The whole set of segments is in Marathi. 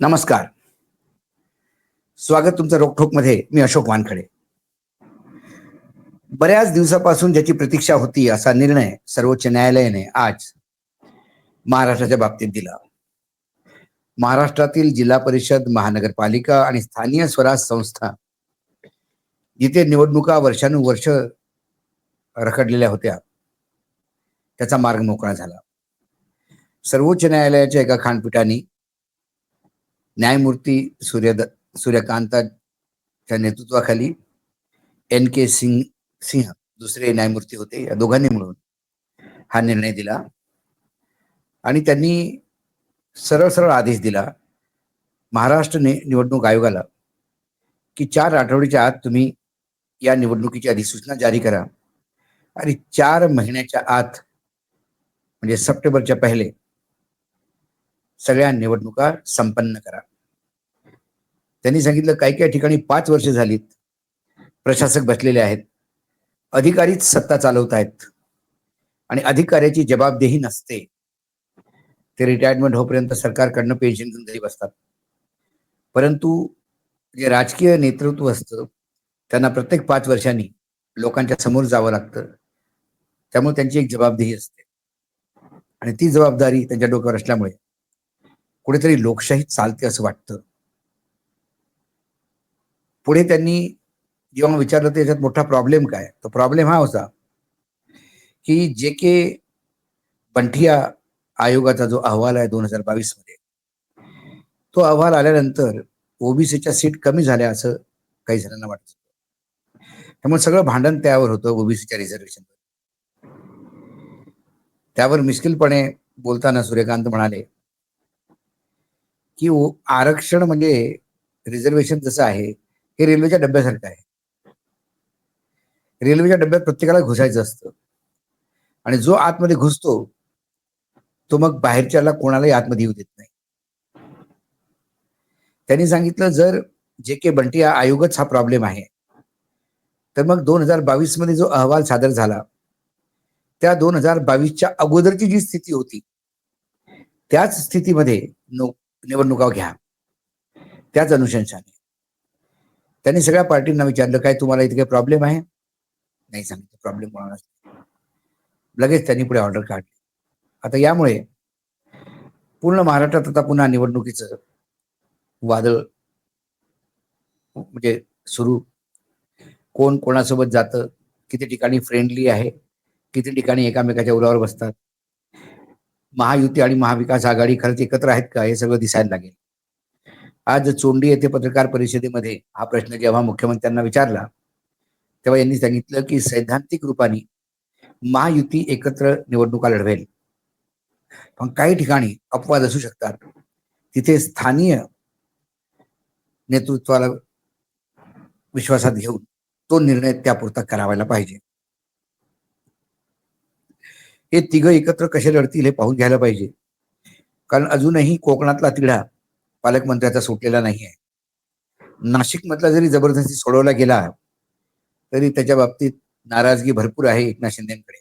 नमस्कार. स्वागत तुमचं रोखोकमध्ये मी अशोक वानखडे. बऱ्याच दिवसापासून ज्याची प्रतीक्षा होती असा निर्णय सर्वोच्च न्यायालयाने आज महाराष्ट्राच्या बाबतीत दिला. महाराष्ट्रातील जिल्हा परिषद महानगरपालिका आणि स्थानीय स्वराज संस्था जिथे निवडणुका वर्षानुवर्ष रखडलेल्या होत्या त्याचा मार्ग मोकळा झाला. सर्वोच्च न्यायालयाच्या एका खंडपीठाने न्यायमूर्ती सूर्य सूर्यकांताच्या नेतृत्वाखाली एन के सिंग सिंह दुसरे न्यायमूर्ती होते या दोघांनी मिळून हा निर्णय दिला. आणि त्यांनी सरळ सरळ आदेश दिला महाराष्ट्र निवडणूक आयोगाला की चार आठवड्याच्या आत तुम्ही या निवडणुकीची अधिसूचना जारी करा. आणि चार महिन्याच्या आत म्हणजे सप्टेंबरच्या पहिले सगळ्या निवडणुका संपन्न करा. त्यांनी सांगितलं काही काही ठिकाणी पाच वर्ष झालीत प्रशासक बसलेले आहेत अधिकारीच सत्ता चालवत आहेत आणि अधिकाऱ्याची जबाबदेही नसते. ते रिटायरमेंट होईपर्यंत सरकारकडनं पेन्शन घेऊन तरी बसतात. परंतु जे राजकीय नेतृत्व असतं त्यांना प्रत्येक पाच वर्षांनी लोकांच्या समोर जावं लागतं. त्यामुळे त्यांची एक जबाबदेही असते. आणि ती जबाबदारी त्यांच्या डोक्यावर असल्यामुळे कुठेतरी लोकशाही चालते असं वाटतं. पुढे त्यांनी जेव्हा विचारलं तर त्याच्यात मोठा प्रॉब्लेम काय? तो प्रॉब्लेम हा होता की जे के बंठिया आयोगाचा जो अहवाल आहे दोन हजार बावीसमध्ये तो अहवाल आल्यानंतर ओबीसीच्या सीट कमी झाल्या असं काही जणांना वाटत त्यामुळे सगळं भांडण त्यावर होतं ओबीसीच्या रिझर्वेशनवर त्यावर मिश्किलपणे बोलताना सूर्यकांत म्हणाले की आरक्षण म्हणजे रिझर्वेशन जसं आहे हे रेल्वेच्या डब्यासारखं आहे. रेल्वेच्या डब्यात प्रत्येकाला घुसायचं असतं. आणि जो आतमध्ये घुसतो तो मग बाहेरच्याला कोणालाही आतमध्ये येऊ देत नाही. त्यांनी सांगितलं जर जे के बंटिया आयोगच हा प्रॉब्लेम आहे तर मग दोन हजार बावीसमध्ये जो अहवाल सादर झाला त्या दोन हजार बावीसच्या अगोदरची जी स्थिती होती त्याच स्थितीमध्ये निवडणुका घ्या. त्याच अनुशंसाने. त्यांनी सगळ्या पार्टींना विचारलं काय तुम्हाला इथे काही प्रॉब्लेम आहे? नाही सांगितलं प्रॉब्लेम कोणाला लगेच त्यांनी पुढे ऑर्डर काढली. आता यामुळे पूर्ण महाराष्ट्रात आता पुन्हा निवडणुकीचं वादळ म्हणजे सुरू. कोण कोणासोबत जातं किती ठिकाणी फ्रेंडली आहे किती ठिकाणी एकामेकाच्या उरावर बसतात महायुती आणि महाविकास आघाडी खरंच एकत्र आहेत का हे सगळं दिसायला लागेल. आज चोंडी येथे पत्रकार परिषदेमध्ये हा प्रश्न जेव्हा मुख्यमंत्र्यांना विचारला तेव्हा यांनी सांगितलं की सैद्धांतिक रूपाने महायुती एकत्र निवडणुका लढवेल. पण काही ठिकाणी अपवाद असू शकतात. तिथे स्थानीय नेतृत्वाला विश्वासात घेऊन तो निर्णय त्यापुरता करावायला पाहिजे. हे तिघं एकत्र कसे लढतील हे पाहून घ्यायला पाहिजे. कारण अजूनही कोकणातला तिढा पालकमंत्र्याचा सुटलेला नाही आहे नाशिकमधला जरी जबरदस्ती सोडवला गेला तरी त्याच्या बाबतीत नाराजगी भरपूर आहे एकनाथ शिंदेकडे.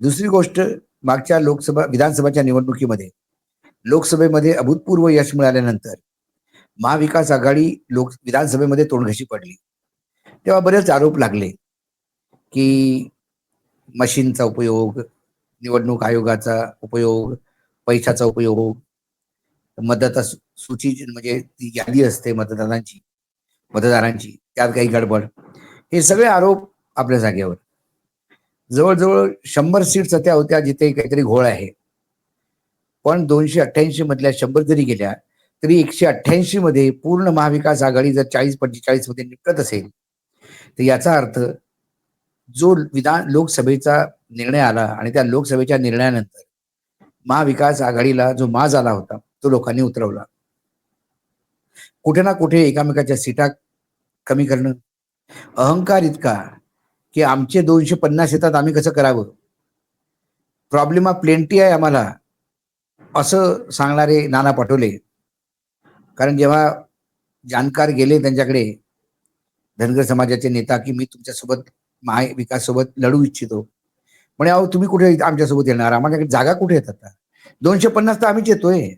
दुसरी गोष्ट मागच्या लोकसभा विधानसभाच्या निवडणुकीमध्ये लोकसभेमध्ये अभूतपूर्व यश मिळाल्यानंतर महाविकास आघाडी लोक विधानसभेमध्ये तोंडघशी पडली. तेव्हा बरेच आरोप लागले की मशीनचा उपयोग निवडणूक आयोगाचा उपयोग पैशाचा उपयोग मतदाता सूची म्हणजे ती यादी असते मतदारांची मतदारांची त्यात काही गडबड. हे सगळे आरोप आपल्या जागेवर. जवळजवळ शंभर सीट्स त्या होत्या जिथे काहीतरी घोळ आहे. पण दोनशे अठ्ठ्याऐंशी मधल्या शंभर जरी गेल्या तरी एकशे अठ्ठ्याऐंशी मध्ये पूर्ण महाविकास आघाडी जर चाळीस पंचेचाळीसमध्ये निपटत असेल तर याचा अर्थ जो विधान लोकसभेचा निर्णय आला आणि त्या लोकसभेच्या निर्णयानंतर महाविकास आघाडीला जो माज आला होता तो लोकांनी उतरवला. कुठे ना कुठे एकामेकाच्या सीटा कमी करणं अहंकार इतका की आमचे दोनशे पन्नास येतात आम्ही कसं करावं? प्रॉब्लेम हा प्लेंटी आहे आम्हाला असं सांगणारे नाना पटोले. कारण जेव्हा जाणकार गेले त्यांच्याकडे धनगर समाजाचे नेता की मी तुमच्यासोबत महाविकास सोबत लढू इच्छितो. म्हणे अहो तुम्ही कुठे आमच्यासोबत येणार? आम्हाला जागा कुठे येतात दोनशे पन्नास तर आम्हीच येतोय.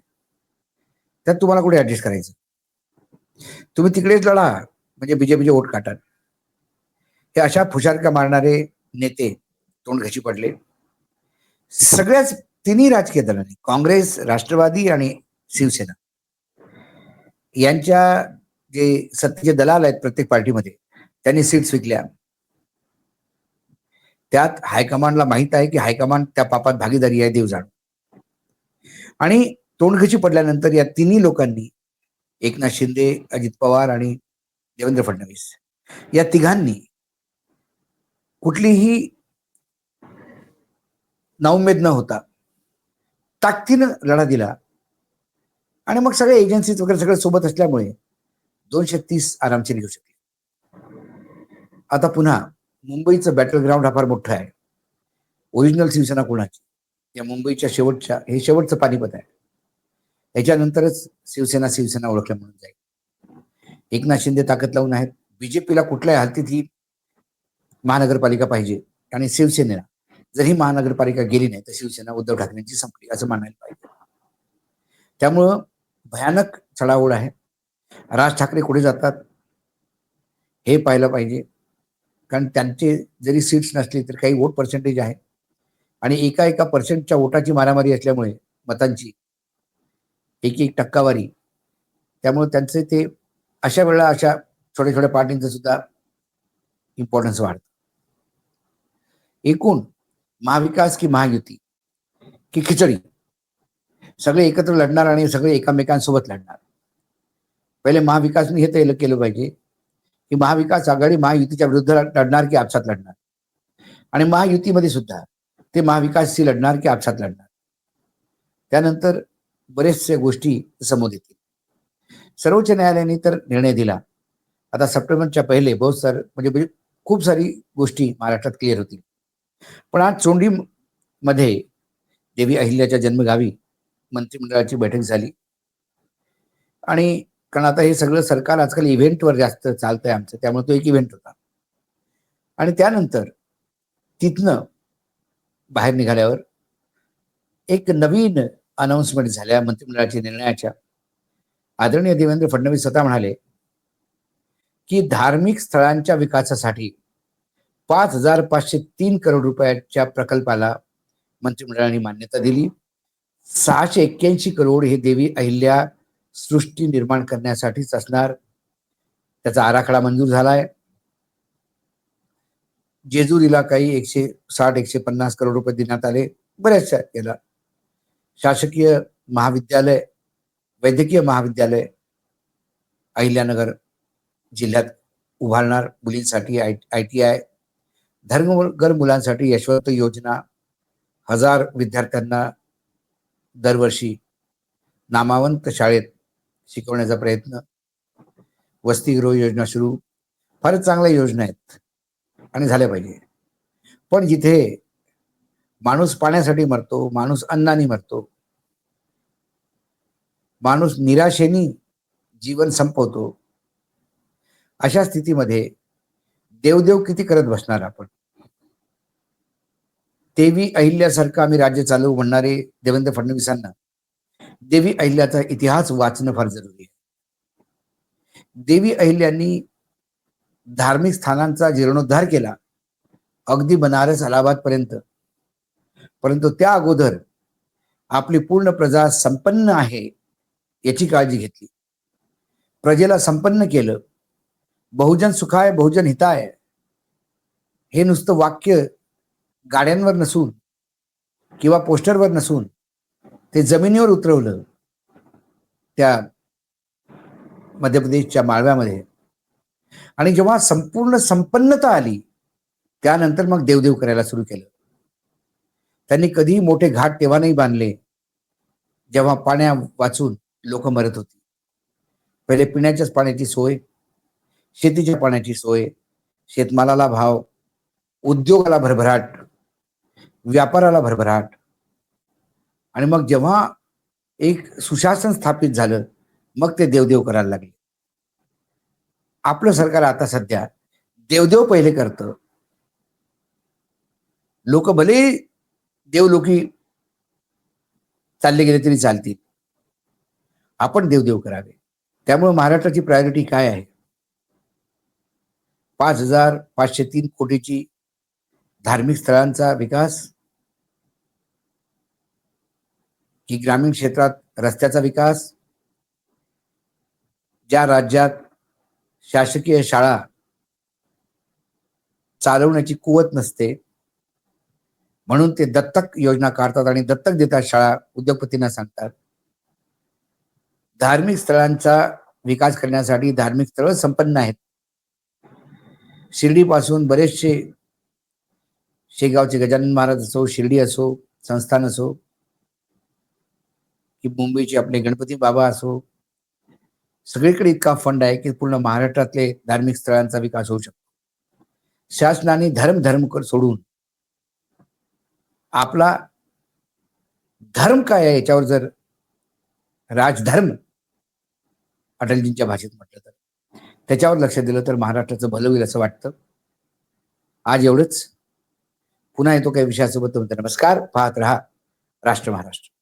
त्यात तुम्हाला कुठे ऍडजस्ट करायचं? तुम्ही तिकडेच लढा. म्हणजे बीजेपीचे वोट काढतात. हे अशा फुशारका मारणारे नेते तोंडघशी पडले. सगळ्याच तिन्ही राजकीय दलांनी काँग्रेस राष्ट्रवादी आणि शिवसेना यांच्या जे सत्तेचे दलाल आहेत प्रत्येक पार्टीमध्ये त्यांनी सीट्स विकल्या. त्यात हायकमांडला माहीत आहे की हायकमांड त्या पापात भागीदारी आहे देव जाण आणि तोंडघशी पडल्यानंतर या तिन्ही लोकांनी एकनाथ शिंदे अजित पवार आणि देवेंद्र फडणवीस या तिघांनी कुठलीही नाउमेद न होता ताकदीनं लढा दिला. आणि मग सगळे एजन्सीज वगैरे सगळे सोबत असल्यामुळे दोनशे तीस आरामचे निघू शकले. आता पुन्हा मुंबईचं बॅटल ग्राउंड हा फार मोठं आहे. ओरिजिनल शिवसेना कोणाची? या मुंबईच्या शेवटच्या हे शेवटचं पानिपत आहे. याच्यानंतरच शिवसेना शिवसेना ओळखल्या म्हणून जाईल. एकनाथ शिंदे ताकद लावून आहेत. बीजेपीला कुठल्याही हालतीत ही महानगरपालिका पाहिजे. आणि शिवसेनेला जर ही महानगरपालिका गेली नाही तर शिवसेना उद्धव ठाकरेंची संपली असं मानायला पाहिजे. त्यामुळं भयानक चढाओढ आहे. राज ठाकरे कुठे जातात? हे पाहायला पाहिजे. कारण त्यांचे जरी सीट्स नसली तर काही वोट पर्सेंटेज आहे. आणि एका एका पर्सेंटच्या वोटाची मारामारी असल्यामुळे मतांची एक एक टक्कावारी. त्यामुळे त्यांचे ते अशा वेळेला अशा छोट्या छोट्या पार्टींचं सुद्धा इम्पॉर्टन्स वाढतं. एकूण महाविकास की महायुती की खिचडी सगळे एकत्र लढणार आणि सगळे एकामेकांसोबत लढणार. पहिले महाविकासने हे तय केलं पाहिजे. की महाविकास आघाडी महायुतीच्या विरुद्ध लढणार की आपसात लढणार? आणि महायुतीमध्ये सुद्धा ते महाविकासशी लढणार की आपसात लढणार? त्यानंतर बरेचशा गोष्टी समोर येतील. सर्वोच्च न्यायालयाने तर निर्णय दिला. आता सप्टेंबरच्या पहिले बहुत सार म्हणजे, म्हणजे खूप सारी गोष्टी महाराष्ट्रात क्लिअर होतील. पण आज चोंडी मध्ये देवी अहिल्याच्या जन्मगावी मंत्रिमंडळाची बैठक झाली. आणि कारण आता हे सगळं सरकार आजकाल इव्हेंटवर जास्त चालतंय आमचं. त्यामुळे तो एक इव्हेंट होता. आणि त्यानंतर तिथनं बाहेर निघाल्यावर एक नवीन अनाऊन्समेंट झाल्या मंत्रिमंडळाच्या निर्णयाच्या. आदरणीय देवेंद्र फडणवीस स्वतः म्हणाले की धार्मिक स्थळांच्या विकासासाठी पाच हजार पाचशे तीन करोड रुपयाच्या प्रकल्पाला मंत्रिमंडळाने मान्यता दिली. सहाशे एक्क्याऐंशी करोड हे देवी अहिल्या सृष्टी निर्माण करण्यासाठीच असणार. त्याचा आराखडा मंजूर झालाय. जेजुरीला काही एकशे साठ एकशे पन्नास करोड रुपये देण्यात आले. बऱ्याचशा याला शासकीय महाविद्यालय वैद्यकीय महाविद्यालय अहिल्यानगर जिल्ह्यात उभारणार मुलींसाठी आय आय टी आय. धर्मगर मुलांसाठी यशवंत योजना. हजार विद्यार्थ्यांना दरवर्षी नामावंत शाळेत शिकवण्याचा प्रयत्न. वसतिगृह योजना सुरू. फारच चांगल्या योजना आहेत. आणि झाल्या पाहिजे. पण जिथे माणूस पाण्यासाठी मरतो माणूस अन्नाने मरतो माणूस निराशेनी जीवन संपवतो अशा स्थितीमध्ये देवदेव किती करत बसणार आपण? देवी अहिल्यासारखं आम्ही राज्य चालवू म्हणणारे देवेंद्र फडणवीसांना देवी अहिल्याचा इतिहास वाचणं फार जरुरी आहे. देवी अहिल्यांनी धार्मिक स्थानांचा जीर्णोद्धार केला. अगदी बनारस अलाहाबाद पर्यंत परंतु त्या अगोदर आपली पूर्ण प्रजा संपन्न आहे याची काळजी घेतली. प्रजेला संपन्न केलं. बहुजन सुखाय बहुजन हिताय. हे नुसतं वाक्य गाड्यांवर नसून किंवा पोस्टरवर नसून ते जमिनीवर उतरवलं. त्या मध्य प्रदेशच्या माळव्यामध्ये. आणि जेव्हा संपूर्ण संपन्नता आली त्यानंतर मग देवदेव करायला सुरू केलं. त्यांनी कधीही मोठे घाट तेव्हा नाही बांधले जेव्हा पाण्या वाचून लोक मरत होती. पहिले पिण्याच्याच पाण्याची सोय शेतीच्या पाण्याची सोय शेतमालाला भाव उद्योगाला भरभराट व्यापाराला भरभराट आणि मग जेव्हा एक सुशासन स्थापित झालं मग ते देवदेव करायला लागले. आपलं सरकार आता सध्या देवदेव पहिले करतं. लोक भले देवलोकी चालले गेले तरी चालतील. आपण देवदेव करावे. त्यामुळे महाराष्ट्राची प्रायोरिटी काय आहे? पाच हजार पाचशे तीन कोटीची धार्मिक स्थळांचा विकास की ग्रामीण क्षेत्रात रस्त्याचा विकास ज्या राज्यात शासकीय शाळा चालवण्याची कुवत नसते म्हणून ते दत्तक योजना काढतात आणि दत्तक देतात शाळा उद्योगपतींना सांगतात. धार्मिक स्थळांचा विकास करण्यासाठी धार्मिक स्थळ संपन्न आहेत. शिर्डीपासून बरेचसे शेगावचे गजानन महाराज असो शिर्डी असो संस्थान असो की मुंबईचे आपले गणपती बाबा असो सगळीकडे इतका फंड आहे की पूर्ण महाराष्ट्रातले धार्मिक स्थळांचा विकास होऊ शकतो. शासनाने धर्म धर्म कर सोडून आपला धर्म काय आहे याच्यावर जर राजधर्म अटलजींच्या भाषेत म्हटलं तर? त्याच्यावर लक्ष दिलं तर महाराष्ट्राचं भलं होईल असं वाटतं. आज एवढंच. पुन्हा येतो काही विषयासोबत. नमस्कार. पाहत रहा राष्ट्र महाराष्ट्र.